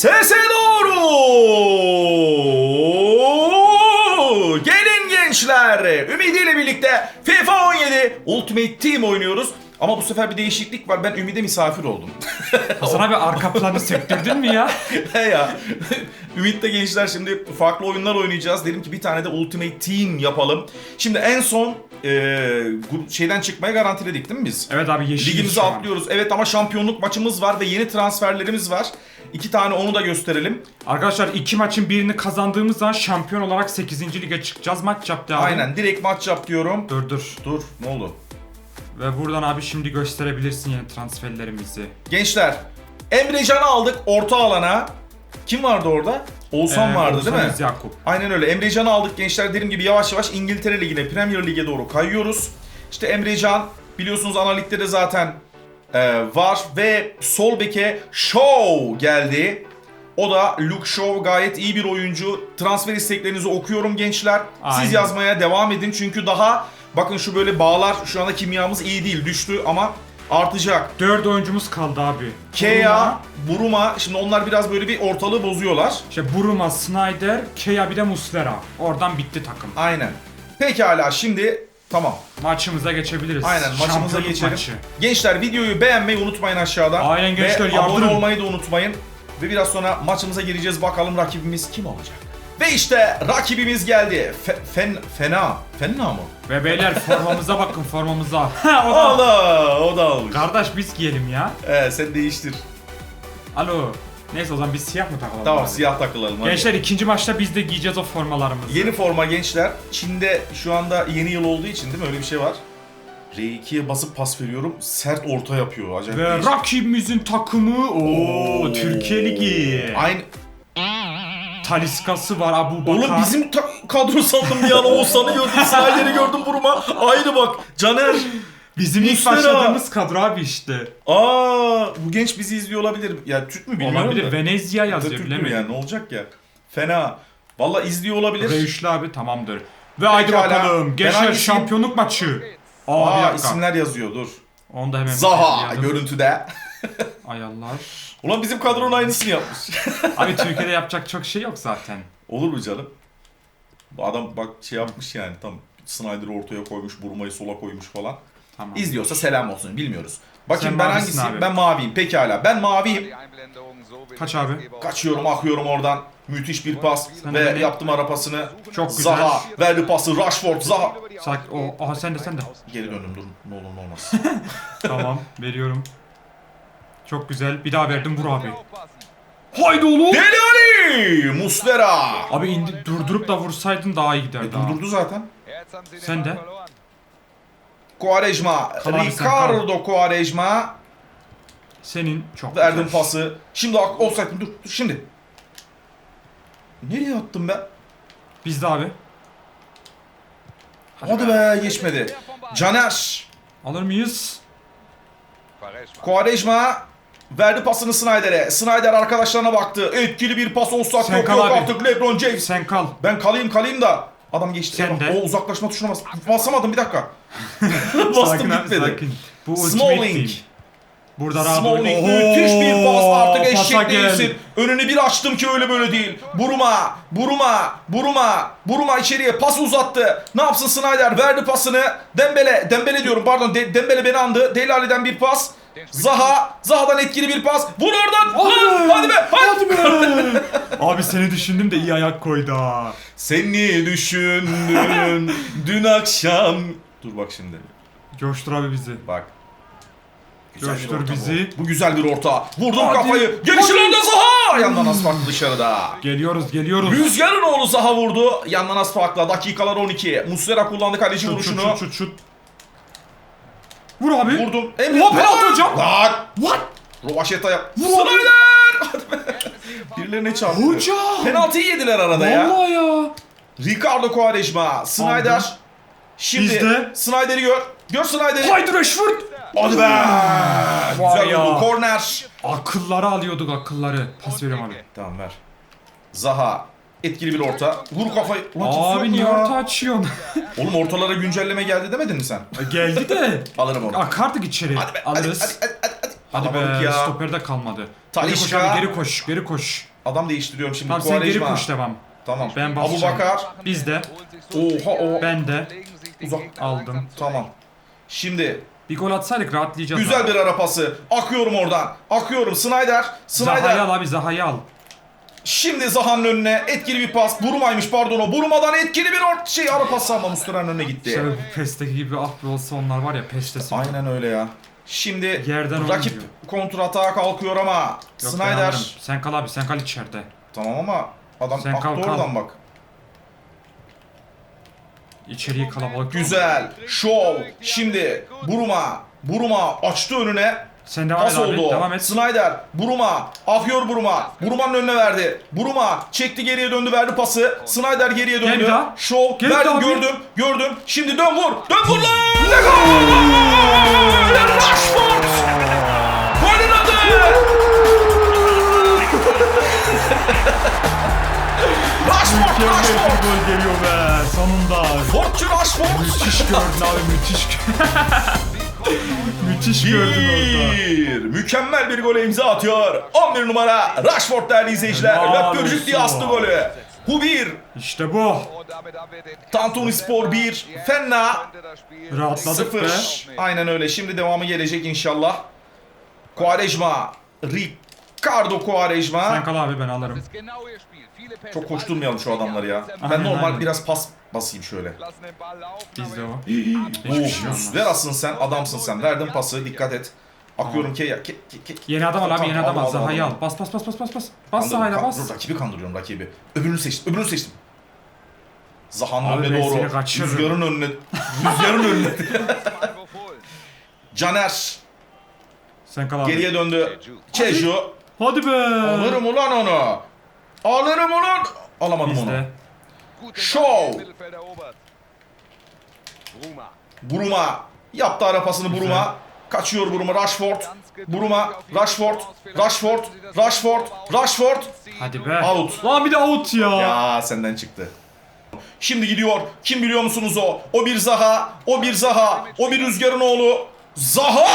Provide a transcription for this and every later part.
Sese doğru. Gelin gençler. Ümidi ile birlikte FIFA 17 Ultimate Team oynuyoruz. Ama bu sefer bir değişiklik var. Ben Ümide misafir oldum. Hasan abi arka planı söktürdün mü ya? He ya. Ümit'le gençler şimdi farklı oyunlar oynayacağız. Dedim ki bir tane de Ultimate Team yapalım. Şimdi en son e, şeyden çıkmaya garantiledik değil mi biz? Evet abi yeşil Ligimizi atlıyoruz. Evet ama şampiyonluk maçımız var ve yeni transferlerimiz var. İki tane onu da gösterelim. Arkadaşlar iki maçın birini kazandığımız zaman şampiyon olarak 8. lige çıkacağız. Maç yaptı abi. Aynen direkt maç yap diyorum. Dur dur. Dur ne oldu? Ve buradan abi şimdi gösterebilirsin yeni transferlerimizi. Gençler Emrecan'ı aldık orta alana. Kim vardı orada? Oğuzhan Ee, vardı Oğuzhan değil mi? Yakup. Aynen öyle. Emrecan'ı aldık gençler. Dediğim gibi yavaş yavaş İngiltere Ligi'ne, Premier Lig'e doğru kayıyoruz. İşte Emrecan biliyorsunuz ana ligde de zaten e, var ve sol beke Shaw geldi. O da Luke Shaw gayet iyi bir oyuncu. Transfer isteklerinizi okuyorum gençler. Siz Aynen. yazmaya devam edin çünkü daha bakın şu böyle bağlar şu anda kimyamız iyi değil düştü ama artacak. 4 oyuncumuz kaldı abi. Kea, Buruma, şimdi onlar biraz böyle bir ortalığı bozuyorlar. işte Buruma, Snyder, Kea bir de Muslera. Oradan bitti takım. Aynen. Pekala şimdi tamam. Maçımıza geçebiliriz. Aynen maçımıza Şampiyonluk geçelim. maçı. Gençler videoyu beğenmeyi unutmayın aşağıda. Aynen gençler, Ve abone yardırın. olmayı da unutmayın. Ve biraz sonra maçımıza gireceğiz bakalım rakibimiz kim olacak. Ve işte rakibimiz geldi. Fe- fen, fena. Fena mı? Ve beyler formamıza bakın formamıza. Ha, o da. Allah o da almış. Kardeş biz giyelim ya. Ee, sen değiştir. Alo. Neyse o zaman biz siyah mı takalım? Tamam abi? siyah takılalım hadi. Gençler ikinci maçta biz de giyeceğiz o formalarımızı. Yeni forma gençler. Çin'de şu anda yeni yıl olduğu için değil mi? Öyle bir şey var. R2'ye basıp pas veriyorum. Sert orta yapıyor. Acayip Ve değişik. rakibimizin takımı o. Türkiye Ligi. Aynı. Taliskası var Abu Bakar. Oğlum bizim ta- kadro sandım bir an. Oğuzhan'ı gördüm, Snyder'i gördüm buruma. Aynı bak. Caner. bizim ilk Muslera. başladığımız kadro abi işte. Aa, bu genç bizi izliyor olabilir. Ya Türk mü bilmiyorum Olabilir da. Venezia yazıyor Türk mü bilemedim. yani ne olacak ya? Fena. Valla izliyor olabilir. Reyüşlü abi tamamdır. Ve haydi Pekala. bakalım. Ben Gençler hangisiyim? şampiyonluk maçı. Aa, bir Aa dakika. isimler yazıyor dur. Onu da hemen Zaha belirleyelim. görüntüde. Ayarlar. Ulan bizim kadronun aynısını yapmış. Abi Türkiye'de yapacak çok şey yok zaten. Olur mu canım? Bu adam bak şey yapmış yani tam Snyder'ı ortaya koymuş, Burmayı sola koymuş falan. Tamam. İzliyorsa selam olsun bilmiyoruz. Bakayım Sen ben mavisin hangisiyim? abi. Ben maviyim. Pekala. Ben maviyim. Kaç abi? Kaçıyorum, akıyorum oradan. Müthiş bir pas Sen ve beni- yaptım ara pasını. Çok güzel. Zaha verdi pası. Rashford, Zaha. Sak o aha sen de sen de. Geri döndüm dur. Ne olur ne olmaz. tamam veriyorum. Çok güzel. Bir daha verdim vur abi. Haydi oğlum. Deli Ali! Muslera. Abi indi durdurup da vursaydın daha iyi E, giderdi. ha. durdurdu zaten. Sen de. Quaresma. Kal abi sen, Ricardo Quaresma. Senin çok Verdim güzel. pası. Şimdi offside dur, dur şimdi. Nereye attım ben? Bizde abi. Hadi be geçmedi. Caner. Alır mıyız? Quaresma verdi pasını Snyder'e. Snyder arkadaşlarına baktı. Etkili bir pas olsak Sen yok kal yok abi. artık LeBron James. Sen kal. Ben kalayım kalayım da. Adam geçti. Sen de. O uzaklaşma tuşuna bas. Basamadım bir dakika. Bastım sakin abi gitmedi. sakin. Bu Smalling. Burada rahat Smalling müthiş bir pas artık eşek değilsin. Önünü bir açtım ki öyle böyle değil. Buruma, Buruma, Buruma, Buruma içeriye pas uzattı. Ne yapsın Snyder verdi pasını. Dembele, Dembele diyorum pardon De- Dembele beni andı. Deli Ali'den bir pas. Zaha, Zaha'dan etkili bir pas. Vur oradan. Lan, hadi be. Hadi. Hadi be. Abi seni düşündüm de iyi ayak koydu ha. Seni düşündüm dün akşam. Dur bak şimdi. Coştur abi bizi. Bak. Güzel bir Coştur orta bu. bizi. Bu güzel bir orta. Vurdum Hadi. kafayı. Gelişilen de Zaha. Yandan az farklı dışarıda. Geliyoruz geliyoruz. Rüzgarın oğlu Zaha vurdu. Yandan az farkla. Dakikalar 12. Muslera kullandı kaleci Şut şut vuruşunu. şut şut şut. Vur abi. Vurdum. Oha, penaltı hocam. Lan. What? Rovaşeta yap. Vur be. Birilerine çarptı. Hocam. Penaltıyı yediler arada ya. Vallahi ya. Ricardo Quaresma. Snyder. Şimdi Bizde. Snyder'i gör. Gör Snyder'i. Haydi Rashford. Hadi be. Güzel ya. vurdu. Korner. Akılları alıyorduk akılları. Pas veriyorum abi. Tamam ver. Zaha. Etkili bir orta. Vur kafayı. Ulan kimse yok Abi mu niye ya? orta açıyorsun? Oğlum ortalara güncelleme geldi demedin mi sen? Geldi de. Alırım onu. Akardık içeri. Hadi be. Hadi, Alırız. hadi, hadi, hadi, hadi. Hadi Kalabalık be ya. stoperde kalmadı. Geri koş Talişka. abi geri koş geri koş. Adam değiştiriyorum şimdi. Tamam sen geri Quaresma. koş devam. Tamam. Ben Abu basacağım. Bakar. Biz de. Oha, oha. Ben de. Uzak. Aldım. Tamam. Şimdi Bir gol atsaydık rahatlayacağız. güzel abi. bir ara pası. Akıyorum oradan. Akıyorum. Snyder. Zaha'yı Snyder. al abi Zaha'yı al. Şimdi Zaha'nın önüne etkili bir pas. Buruma'ymış pardon o. Buruma'dan etkili bir ort şey ara pası ama Muslera'nın önüne gitti. İşte bu PES'teki gibi ah be olsa onlar var ya PES'tesin. Aynen öyle ya. Şimdi Yerden rakip oynuyor. kontratağa kalkıyor ama Yok, ben Snyder. alırım. Sen kal abi sen kal içeride. Tamam ama adam Sen aktı kal, kal. oradan bak. İçeriği kalabalık. Güzel. Şov. Şimdi Buruma. Buruma açtı önüne. Sen devam Pas et abi. oldu. Devam et. Snyder. Buruma. Afıyor Buruma. Buruma'nın önüne verdi. Buruma çekti geriye döndü verdi pası. Snyder geriye Gel döndü. bir daha. Şov. Gel Verdim bir daha gördüm. Gördüm. Şimdi dön vur. Dön vur lan. Ne gol! Rashford! Golün adı! Rashford! Mükemmel Rashford! bir gol geliyor be sonunda. Fortune Rashford! Müthiş gördün abi müthiş. müthiş gördün orada. Mükemmel bir gole imza atıyor. 11 numara Rashford değerli izleyiciler. Helal diye astı golü. Bu bir. İşte bu. Tantuni Spor 1. Fenna Rahatladık be. 0. Aynen öyle. Şimdi devamı gelecek inşallah. Quaresma. Ricardo Sen Quaresma. kal abi ben alırım. Çok koşturmayalım şu adamları ya. Ben Aynen, normal aynen. biraz pas basayım şöyle. Biz de o. Hiçbir şey ver aslın sen, adamsın sen. Verdim pası, dikkat et. Akıyorum ki ya. Ke, ke, ke. Yeni adam al abi yeni adam al. Zaha'yı al. Bas bas bas bas bas bas. Bas Zaha'yla bas. Dur rakibi kandırıyorum rakibi. Öbürünü seçtim. Öbürünü seçtim. Zaha'nın önüne ben doğru. Rüzgarın önüne. Rüzgarın önüne. Caner Sen kal abi. geriye döndü. Çeju. Hadi be. Alırım ulan onu. Alırım ulan. Alamadım Biz onu. Show. Buruma. Yaptı ara pasını Buruma. Kaçıyor Buruma. Rashford. Buruma. Rashford. Rashford. Rashford. Rashford. Hadi be. Out. Lan bir de out ya. Ya senden çıktı. Şimdi gidiyor. Kim biliyor musunuz o? O bir Zaha. O bir Zaha. O bir Rüzgar'ın oğlu. Zaha!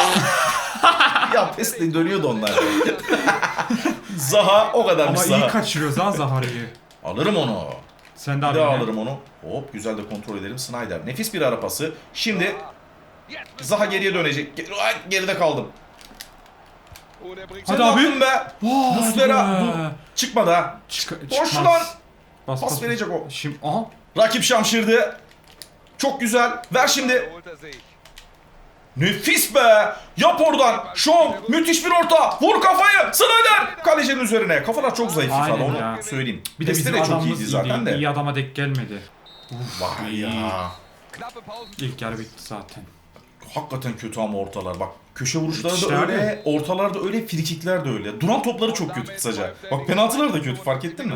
ya pestle dönüyordu onlar. Zaha o kadarmış Ama Zaha. iyi kaçırıyoruz lan Zaha'yı. Alırım onu. Sen de Bir abi. daha yine. alırım onu. Hop güzel de kontrol edelim. Snyder. Nefis bir ara pası. Şimdi Zaha geriye dönecek. Ge- Ay, Geride kaldım. Hadi Sen ne abi. yaptın be? Vaa, Muslera. be. Dur. Çıkmadı ha. Çık, Boş çıkmaz. lan. Bas, Pas bas. verecek o. Şimdi aha. Rakip şamşırdı. Çok güzel. Ver şimdi. Nefis be. Yap oradan. Şov. Müthiş bir orta. Vur kafayı. Snyder. Kalecinin üzerine. Kafalar çok zayıf Aynen FIFA onu ya. söyleyeyim. Bir de bizim de çok adamımız iyiydi zaten de. İyi adama denk gelmedi. Vay ya. İlk yarı bitti zaten. Hakikaten kötü ama ortalar. Bak köşe vuruşları da İşte öyle, ortalarda öyle, frikikler de öyle. Duran topları çok kötü kısaca. Bak penaltılar da kötü fark ettin mi?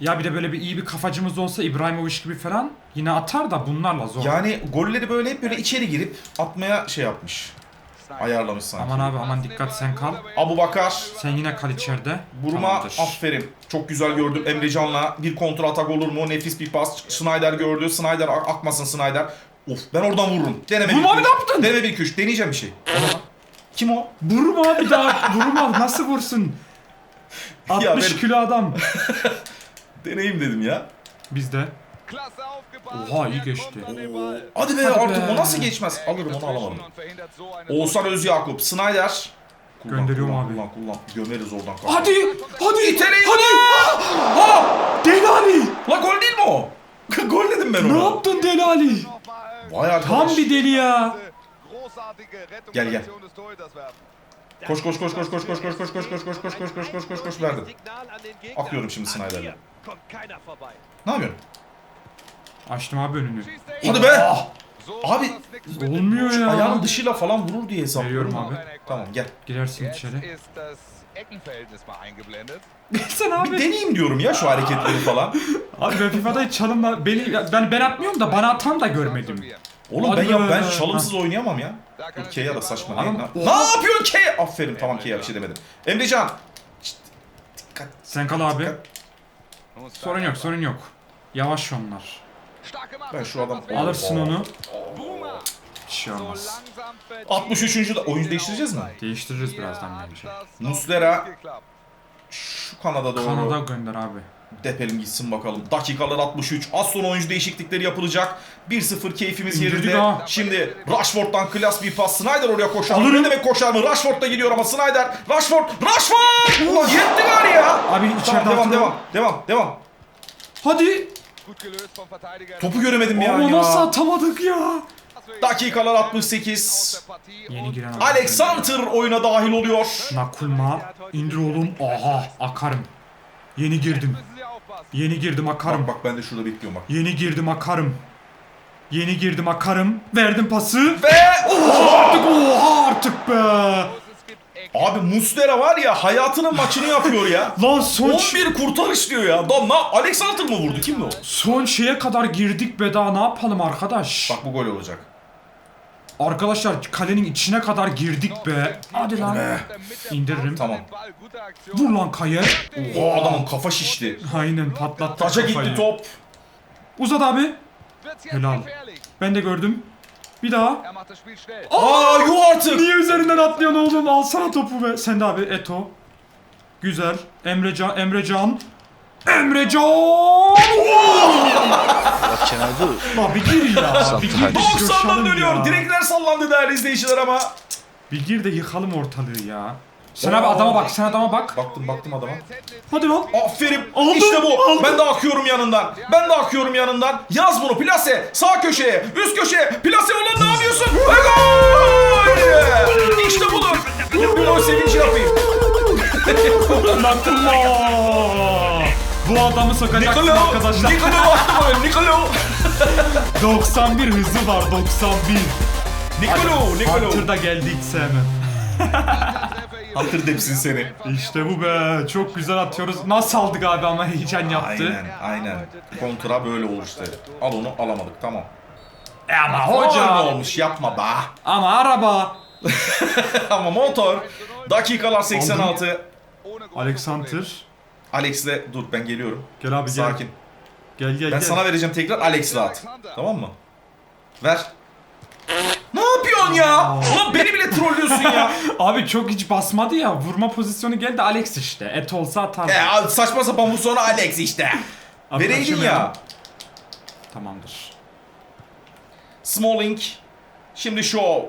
Ya bir de böyle bir iyi bir kafacımız olsa İbrahimovic gibi falan yine atar da bunlarla zor. Yani golleri böyle hep böyle içeri girip atmaya şey yapmış. Ayarlamış sanki. Aman abi aman dikkat sen kal. Abu Bakar, Sen yine kal içeride. Buruma Tamamdır. aferin. Çok güzel gördüm Emrecan'la. Bir kontra atak olur mu? Nefis bir pas. Snyder gördü. Snyder ak- akmasın Snyder. Of ben oradan vururum. Deneme Vurma bir abi, ne yaptın? Deneme bir kuş. Deneyeceğim bir şey. Kim o? Vurma bir daha vurma nasıl vursun? 60 benim- kilo adam. Deneyim dedim ya. Bizde. Oha, iyi geçti. Hadi be Hadi artık be. o nasıl geçmez? Alırım onu alamadım. Oğuzhan Özyakup. Snyder. Kullan, Gönderiyorum kullan, abi. Kullan kullan. Gömeriz oradan. Hadi hadi İteleyin hadi. Ha! Delali. La gol değil mi o? gol dedim ben ona. Ne yaptın Delali? Vay arkadaş. Tam bir deli ya. Gel, gel. Koş koş koş koş koş koş koş koş koş koş koş koş koş koş koş koş koş verdim. Akıyorum şimdi Snyder'le. Ne yapıyorsun? Açtım abi önünü. Hadi be! Abi, Olmuyor ya. Ayağının dışıyla falan vurur diye hesaplıyorum. Abi. Tamam gel. Girersin içeri. Eckenverhältnis mal eingeblendet. Sen Bir abi. deneyeyim diyorum ya şu hareketleri falan. Abi ben FIFA'da hiç çalımla beni ben ben atmıyorum da bana atan da görmedim. Oğlum ben yap be. ben çalımsız oynayamam ya. K'ya da saçma. Ne, Adam- ne, ne yapıyorsun K? Aferin tamam K'ya bir şey demedim. Emrecan. Şşt, dikkat. Sen kal abi. dikkat. Sorun yok sorun yok. Yavaş onlar. Ben şu adam- Alırsın onu. Hiç şey olmaz. langsam verdient 63. da oyuncu değiştireceğiz mi? Değiştiririz birazdan bence. noch Muslera. Şu Kanada doğru. Kanada gönder abi. Depelim gitsin bakalım. Dakikalar 63. Az sonra oyuncu değişiklikleri yapılacak. 1-0 keyfimiz İndirdik yerinde. ha. Şimdi Rashford'dan klas bir pas. Snyder oraya koşar. mı? Alırım. Ne demek koşar mı? Rashford da gidiyor ama Snyder. Rashford. Rashford! Ulan yetti gari ya. Abi içeride Tamam, devam, devam, devam, devam. Hadi. Topu göremedim ya. Ama nasıl ya. atamadık ya? Dakikalar Aus 68. der Partie Yeni giren adam. Alexander oyuna dahil oluyor. Nakulma. indir oğlum. Aha akarım. Yeni girdim. Yeni girdim akarım. Bak bak ben de şurada bekliyorum bak. Yeni girdim akarım. Yeni girdim akarım. Verdim pası. Ve Oha artık oha artık be. Abi Muslera var ya hayatının maçını yapıyor ya. Lan son 11 kurtarış diyor ya. Lan ne? Alexander mı vurdu? Kim o? son şeye kadar girdik be daha ne yapalım arkadaş? Bak bu gol olacak. Arkadaşlar kalenin içine kadar girdik be. Hadi lan. Der İndiririm. Tamam. Vur lan Kayer. O adamın kafa şişti. Aynen patlattı Taça kafayı. gitti top. Uzat abi. Helal. Ben de gördüm. Bir daha. Aa yuh artık. Niye üzerinden atlıyorsun oğlum? Alsana topu be. Sen de abi Eto. Güzel. Emrecan, Emrecan. Emrecan! What can I do? Lan bir gir ya. bir gir de 90'dan coşalım dönüyor. Direkler sallandı değerli izleyiciler ama. Bir gir de yıkalım ortalığı ya. Sen abi adama bak, sen adama bak. Baktım baktım adama. Hadi lan. Aferin. Aldım, işte bu. aldım. Ben de akıyorum yanından. Ben de akıyorum yanından. Yaz bunu plase. Sağ köşeye. Üst köşeye. Plase olan ne yapıyorsun? Ve gol! İşte budur. Dur bir o sevinci yapayım. Allah! Bu adamı sokacaksın Nikolo. arkadaşlar. Nikolo attı bana. Nikolo. 91 hızı var 91. Nikolo. Nikolo. Hunter da geldi hiç sevmem. Hatır depsin seni. İşte bu be. Çok güzel atıyoruz. Nasıl aldık abi ama heyecan yaptı. Aynen aynen. Kontra böyle olur işte. Al onu alamadık tamam. E ama hocam. olmuş yapma be. Ama araba. Ama motor. Dakikalar 86. Ohne große Alexander. Alex'le dur ben geliyorum. Gel abi gel. Sakin. Gel gel Ben gel. sana vereceğim tekrar Alex'le at. Tamam mı? Ver. Ne yapıyorsun ya? Ulan beni bile trollüyorsun ya. Abi çok hiç basmadı ya. Vurma pozisyonu geldi Alex işte. Et olsa atar. e, saçma sapan bu sonra Alex işte. Abi Vereydin ya. Tamamdır. Smalling. Şimdi Shaw.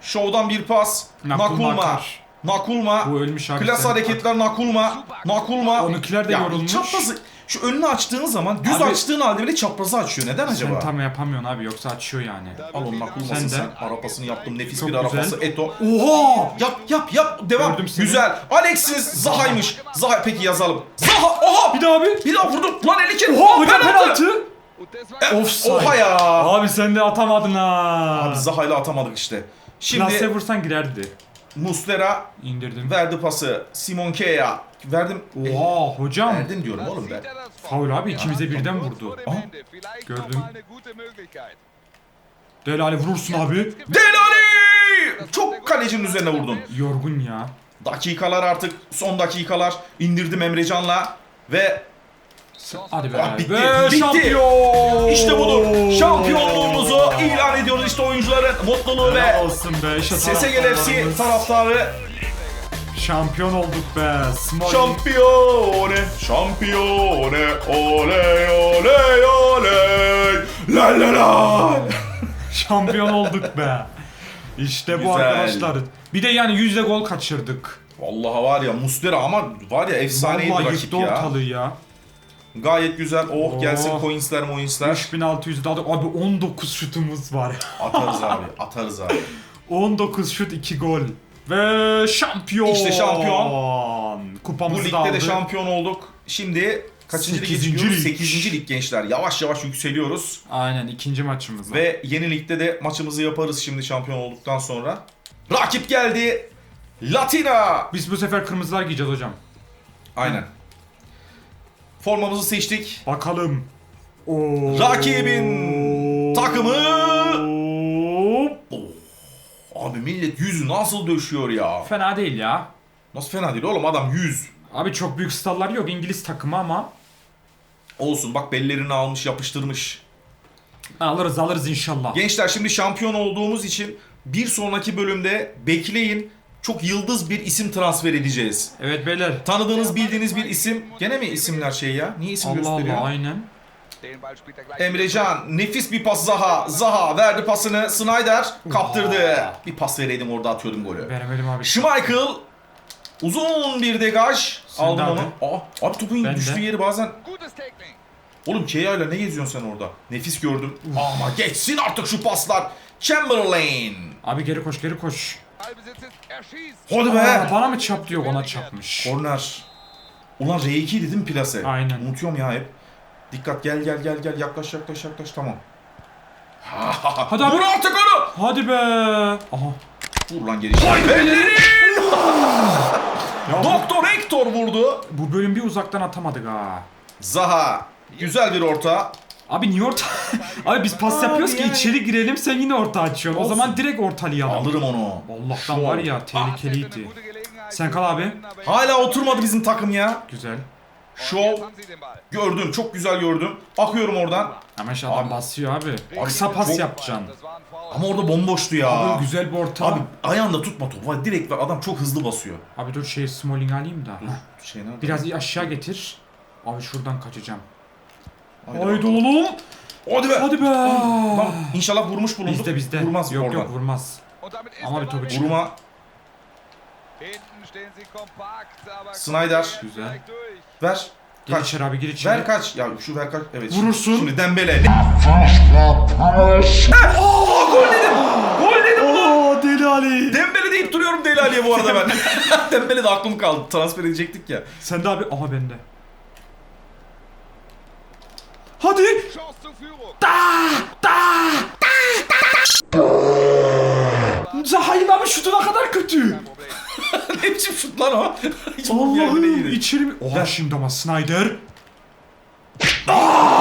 Shaw'dan bir pas. Nakulma Nakulma. akar. Nakulma. Bu ölmüş abi. Klas sen. hareketler Nakulma. Nakulma. Onunkiler de Ya, yorulmuş. Çaprazı. Şu önünü açtığın zaman düz Abi- açtığın halde bile çaprazı açıyor. Neden acaba? Sen tam yapamıyorsun abi yoksa açıyor yani. Al onun Nakulmasın Sen sen. de. Arapasını yaptım. Nefis Çok bir güzel. arapası. Eto. Oha! Yap yap yap. Devam. Gördüm seni. Güzel. Alex'iniz Zaha'ymış. Zaha peki yazalım. Zaha. Oha. Bir daha abi. Bir daha vurdum. Lan eli kere. Oha hocam penaltı. Offside. Oha ya. Abi sen de atamadın ha. Abi Zaha ile atamadık işte. Şimdi Şimdi vursan girerdi. Muslera İndirdim. verdi pası. Simon Keya. Verdim. Oha hocam. Verdim diyorum oğlum ben. Faul abi ikimize birden vurdu. Aha. Gördüm. Delali vurursun abi. Delali! Çok kalecinin üzerine vurdun. Yorgun ya. Dakikalar artık son dakikalar indirdim Emrecan'la ve Hadi be. Bitti, Ve bitti. şampiyon. işte budur. Şampiyonluğumuzu ilan ediyoruz işte oyuncuların mutluluğu Helal ve olsun be. İşte SSGL FC taraftarlarımız. taraftarı Şampiyon olduk be. Small. Şampiyone, şampiyone, oley oley oley, la la la. Şampiyon olduk be. İşte bu Güzel. arkadaşlar. Bir de yani yüzde gol kaçırdık. Vallahi var ya Muslera ama var ya efsaneydi Vallahi rakip yıktı ya. ortalığı ya. Gayet güzel. Oh, Oh. gelsin coinsler moinsler. 3600 daha da abi 19 şutumuz var. Atarız abi, atarız abi. 19 şut 2 gol. Ve şampiyon. İşte şampiyon. Kupamızı Bu da ligde aldık. de şampiyon olduk. Şimdi kaçıncı lige Sekizinci çıkıyoruz? lig. 8. lig gençler. Yavaş yavaş yükseliyoruz. Aynen ikinci maçımız. Ve yeni ligde de maçımızı yaparız şimdi şampiyon olduktan sonra. Rakip geldi. Latina. Biz bu sefer kırmızılar giyeceğiz hocam. Aynen. Formamızı seçtik. Bakalım. Oo. Rakibin takımı. Hop. Abi millet yüzü nasıl döşüyor ya. Fena değil ya. Nasıl fena değil oğlum adam yüz. Abi çok büyük stallar yok İngiliz takımı ama Olsun bak bellerini almış yapıştırmış. Alırız alırız inşallah. Gençler şimdi şampiyon olduğumuz için bir sonraki bölümde bekleyin. Çok yıldız bir isim transfer edeceğiz. Evet beyler. Tanıdığınız bildiğiniz bir isim. Gene mi isimler şey ya? Niye isim Allah gösteriyor? Allah aynen. Emrecan nefis bir pas Zaha. Zaha verdi pasını. Snyder kaptırdı. Bir pas vereydim orada atıyordum golü. Veremedim abi. Schmeichel uzun bir degaj. Sen Aldım de onu. abi. Aa, abi topun Ben düştüğü de. yeri bazen. Oğlum Kia ile ne geziyorsun sen orada? Nefis gördüm. Ama geçsin artık şu paslar. Chamberlain. Abi geri koş geri koş. Hadi be. bana mı çap diyor ona çapmış. Korner. Ulan R2 dedim plase. Aynen. Unutuyorum ya hep. Dikkat gel gel gel gel yaklaş yaklaş yaklaş tamam. Hadi abi. Vur artık onu. Hadi be. Aha. Vur lan geri. Bellerin. Doktor Hector vurdu. Bu bölüm bir uzaktan atamadık ha. Zaha. Güzel bir orta. Abi niye orta? Abi biz pas Abi yapıyoruz ki yani. içeri girelim sen yine orta açıyorsun. O Olsun. zaman direkt ortalayalım. Alırım onu. Allah'tan var ya tehlikeliydi. Sen kal abi. Hala oturmadı bizim takım ya. Güzel. Şov. Gördüm. Çok güzel gördüm. Akıyorum oradan. Ama şu adam Abi. basıyor abi. Kısa pas Çok- yapacaksın. Ama orada bomboştu ya. Abi güzel bir orta. Abi ayağında tutma topu. Vay, Direkt ver. Adam çok hızlı basıyor. abi dur şey Smalling alayım da. Şey nerede? Biraz iyi aşağı getir. Abi şuradan kaçacağım. Haydi oğlum. Hadi be. Hadi be. Lan inşallah vurmuş bulunduk. Bizde bizde. Vurmaz yok oradan. yok vurmaz. Ama bir topu çık- Vurma. Snyder. Güzel. Ver. Gir Kaç. içeri abi gir içeri. Ver kaç. Ya şu ver kaç. Evet. Vurursun. Şimdi, Dembele. Aa, gol dedim. Gol dedim ulan. Oo Deli Ali. Dembele deyip duruyorum Deli Ali'ye bu arada ben. Dembele de aklım kaldı. Transfer edecektik ya. Sen de abi. Aha bende. Hadi. Zahayın abi şutu ne kadar kötü. ne biçim şut lan o? Hiç Allah'ım içeri mi? Oha şimdi ama Snyder.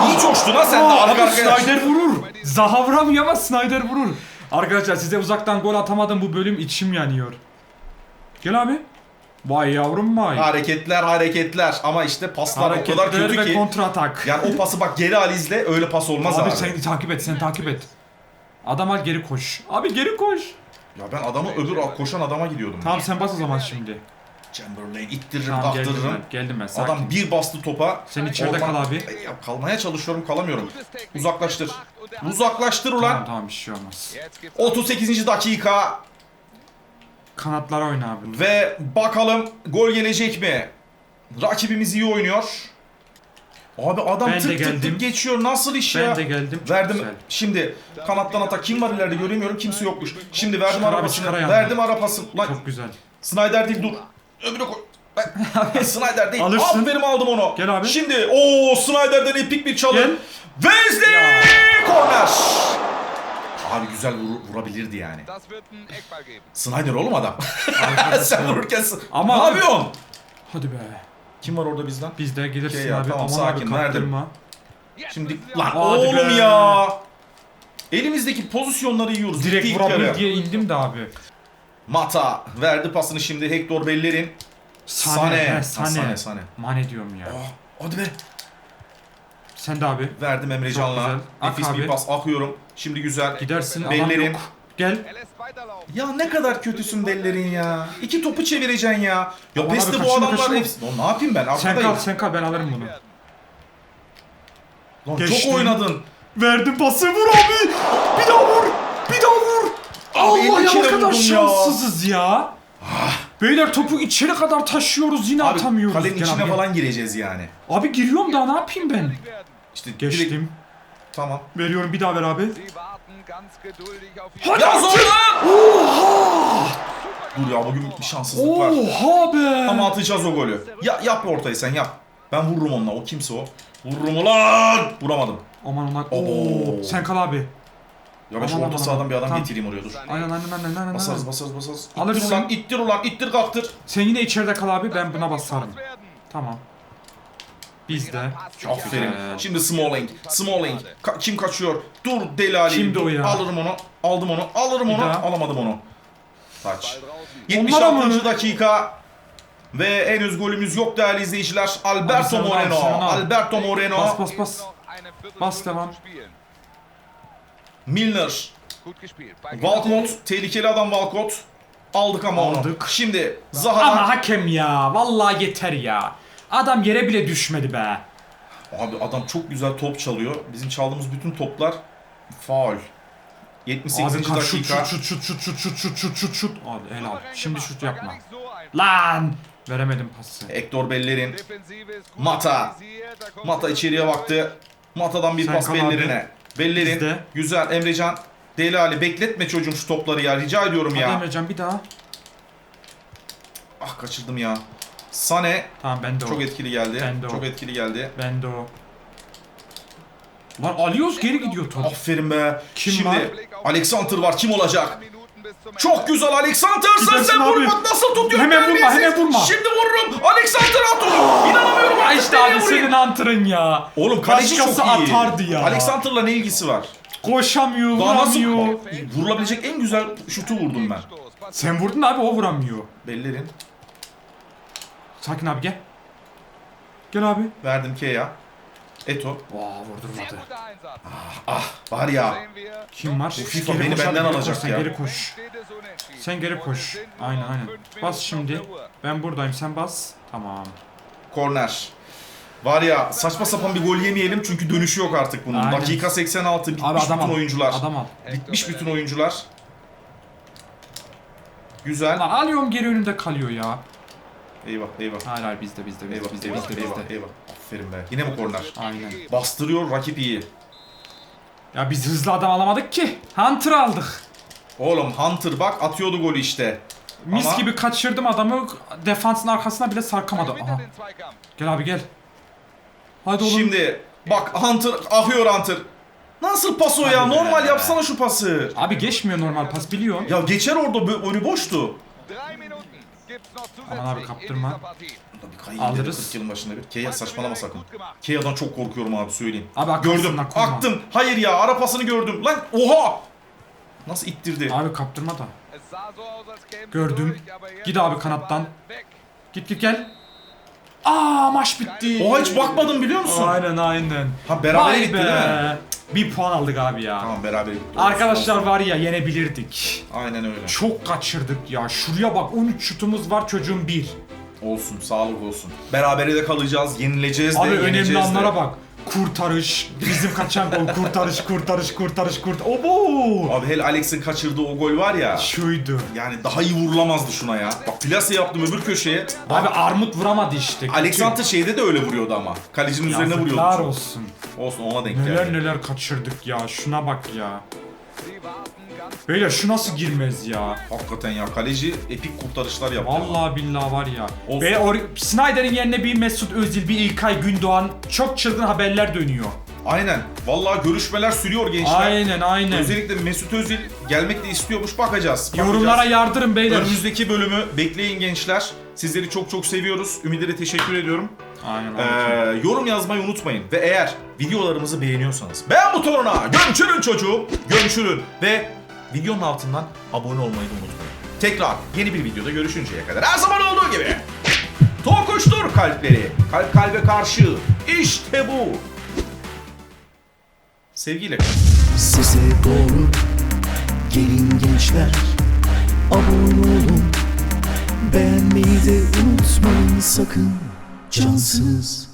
İyi coştu lan sen de Aa, arka abi arkaya. Snyder vurur. Zaha vuramıyor ama Snyder vurur. Arkadaşlar size uzaktan gol atamadım bu bölüm içim yanıyor. Gel abi. Vay yavrum vay. Hareketler hareketler ama işte paslar o kadar Hareketler kötü ve ki. kontra atak. Yani o pası bak geri al izle öyle pas olmaz abi. abi, sen takip et sen takip et. Adam al geri koş. Abi geri koş. Ya ben adamı öbür koşan adama gidiyordum. Tamam sen bas o zaman şimdi. Chamberlain ittiririm Tamam geldim kaptırırım. ben. Geldim ben sakin. Adam bir bastı topa. Sen içeride kal abi. Ya kalmaya çalışıyorum kalamıyorum. Uzaklaştır. Uzaklaştır ulan. Tamam tamam bir şey olmaz. 38. dakika Kanatlara oyna abi. ve bakalım gol gelecek mi? Rakibimiz iyi oynuyor. Abi adam Ben tık tık tık geçiyor. Nasıl iş ya? Ben de geldim. Çok Verdim. güzel. Şimdi kanattan atak kim var ileride göremiyorum kimse yokmuş. Şimdi verdim Çıkar arabasını. Verdim arabasını. Lan Çok güzel. Snyder değil dur. Öbürü koy. Ben- Snyder değil. Alırsın. Aferin aldım onu. Gel abi. Şimdi o Snyder'den epik bir çalım. Gel. Wesley korner. Abi güzel vur- vurabilirdi yani. Snyder oğlum adam. Sen vururken Ama ne abi- yapıyorsun? Hadi be. Kim var orada bizden? Biz de gelirsin Okey ya, abi. tamam, Aman sakin, abi kaptırma. Jetzt Şimdi lan Hadi oğlum be. ya. Elimizdeki pozisyonları yiyoruz. Direkt İlk vurabilir diye indim de abi. Mata verdi pasını şimdi Hector Bellerin. Sane. Sane. Sane. Sane, Sane. Mane diyorum ya. Ah, hadi be. Sen de abi. Verdim Emrecan'la. güzel. Ak Nefis bir abi. pas akıyorum. Şimdi güzel. Gidersin adam Bellerin. yok. Gel. Ya ne kadar kötüsün Bellerin ya. İki topu çevireceksin ya. Ya Aman pesti abi, bu kaçırma, adamlar kaçırma. hepsi. Lan ne yapayım ben Sen arkadayım. kal sen kal ben alırım bunu. Lan Geçtim. çok oynadın. Verdim pası vur abi. Bir daha vur. Bir daha vur. Allah elli ya ne kadar vurdum ya. şanssızız ya. Beyler topu içeri kadar taşıyoruz yine Abi atamıyoruz. kalenin Gel içine abi. falan gireceğiz yani. Abi giriyorum daha ne yapayım ben? İşte direkt- Geçtim. Tamam. Veriyorum bir daha ver abi. Hadi Ya! Oha! Dur ya bugün bir şanssızlık var. Oha be. Ama atacağız o golü. Ya yap ortayı sen yap. Ben vururum onunla. O kimse o. Vururum ulan! Vuramadım. Aman. Oo. Oo. Sen kal abi. Ya ben şu Aman, orta aman, sahadan aman. bir adam Tamam. getireyim oraya dur. Aynen aynen aynen aynen. Basarız aynen. basarız basarız. İttir Alırsın. ulan ittir ulan ittir kalktır. Sen yine içeride kal abi ben buna basarım. Tamam. Biz de. Aferin. Güzel. Şimdi Smalling. Smalling. Ka- kim kaçıyor? Dur Deli Ali. Kimdi o ya? Alırım onu. Aldım onu. Alırım Bir onu. daha. Alamadım onu. Taç. Onlara 76. mı? dakika. Ve henüz golümüz yok değerli izleyiciler. Abi Alberto sen al, Moreno. sen al. Alberto Moreno. Bas bas bas. Bas devam. Milner. Walcott. Tehlikeli adam Walcott. Aldık ama onu. Aldık. Şimdi Ama Zaha'dan. hakem ya. Vallahi yeter ya. Adam yere bile düşmedi be. Abi adam çok güzel top çalıyor. Bizim çaldığımız bütün toplar faul. 78. Abi kaç şut dakika. şut şut şut şut şut şut şut şut şut. Abi helal. Şimdi şut yapma. Lan! Veremedim pası. Hector Bellerin. Mata. Mata içeriye baktı. Mata'dan bir Sen pas kal abi. Bellerin. Bizde. Güzel. Emrecan. Deli Ali bekletme çocuğum şu topları ya. Rica ediyorum Hadi ya. Emrecan bir daha. Ah kaçırdım ya. Sane Tamam ben de o. çok etkili geldi. Ben de o. Çok etkili geldi. Ben de o. Lan alıyoruz geri gidiyor top. Aferin be. Kim Şimdi var? Alexander var. Kim olacak? Çok güzel Alexander sen sen abi. vurmak nasıl tutuyor? Hemen vurma, hemen vurma. Şimdi vururum. Alexander at onu. İnanamıyorum artık işte abi vurayım? senin antren ya. Oğlum kaleci çok iyi. atardı ya. Alexander'la ne ilgisi var? Koşamıyor, Daha nasıl vuramıyor. Bak, vurulabilecek en güzel şutu vurdum ben. Sen vurdun abi o vuramıyor. Bellerin. Sakin abi gel. Gel abi. Verdim K'ya. Eto. Vaa vurdurmadı. Einsatz. Ah var ya. Kim var? FIFA Geri beni koş benden alacak sen ya. Geri koş. Sen geri koş. Aynen aynen. Bas şimdi. Ben buradayım sen bas. Tamam. Korner. Var ya saçma sapan bir gol yemeyelim çünkü dönüşü yok artık bunun. Aynen. Dakika 86 bitmiş Abi adam bütün al. oyuncular. Adam al. Bitmiş bütün oyuncular. Güzel. Lan alıyorum geri önünde kalıyor ya. Eyvah eyvah. Hayır hayır bizde bizde bizde Eyvah bizde eyvah bizde eyvah bizde. eyvah. Aferin be. Yine mi korner? Aynen. Bastırıyor rakip iyi. Ya biz hızlı adam alamadık ki. Hunter aldık. Oğlum Hunter bak atıyordu golü işte. Mis Ama- gibi kaçırdım adamı defansın arkasına bile sarkamadı. Aha. Gel abi gel. Hadi oğlum. Şimdi bak Hunter ahıyor Hunter. Nasıl pas o ya? Normal yapsana şu pası. Abi geçmiyor normal pas biliyorum. Ya geçer orada bö- önü boştu. Aman abi, kaptırma. Alırız. dedi 40 yılın başında bir. Keya saçmalama sakın. Keya'dan çok korkuyorum abi söyleyeyim. Abi Gördüm. Aktım. Hayır ya ara pasını gördüm. Lan oha! Nasıl ittirdi? Abi kaptırma da. Gördüm. Git abi kanattan. Git git gel. Aa maç bitti. Oha hiç bakmadım biliyor musun? Aynen aynen. Ha berabere Vay gitti be. değil mi? Bir puan aldık abi ya. Tamam beraber gitti. Arkadaşlar var ya yenebilirdik. Aynen öyle. Çok kaçırdık ya. Şuraya bak 13 şutumuz var çocuğun 1. Olsun sağlık olsun. Berabere de kalacağız. Yenileceğiz de Abi yeneceğiz önemli de. anlara bak. Kurtarış, bizim kaçan gol, kurtarış, kurtarış, kurtarış, kurt. Obo! Abi hele Alex'in kaçırdığı o gol var ya. Şuydu. Yani daha iyi vurulamazdı şuna ya. Bak plase yaptım öbür köşeye. Abi armut vuramadı işte. Alexander şeyde de öyle vuruyordu ama. Kalecinin üzerine vuruyordu. Yazıklar olsun. Olsun ona denk Neler geldi. neler kaçırdık ya. Şuna bak ya. Beyler şu nasıl girmez ya? Hakikaten ya kaleci epik kurtarışlar yaptı. Vallahi billahi var ya. Olsun. Ve or- Snyder'in yerine bir Mesut Özil, bir İlkay Gündoğan çok çılgın haberler dönüyor. Aynen. Vallahi görüşmeler sürüyor gençler. Aynen aynen. Özellikle Mesut Özil gelmek de istiyormuş bakacağız. bakacağız. Yorumlara yardırın beyler. Önümüzdeki bölümü bekleyin gençler. Sizleri çok çok seviyoruz. Ümitlere teşekkür ediyorum. Aynen Ee, yorum yazmayı unutmayın. Ve eğer videolarımızı beğeniyorsanız beğen butonuna gömçürün çocuğum. Gömçürün. Ve videonun altından abone olmayı da unutmayın. Tekrar yeni bir videoda görüşünceye kadar her zaman olduğu gibi. Tokuştur kalpleri. Kalp kalbe karşı. İşte bu. Sevgiyle kalın. Size doğru gelin gençler Abone olun Beğenmeyi de unutmayın sakın Cansız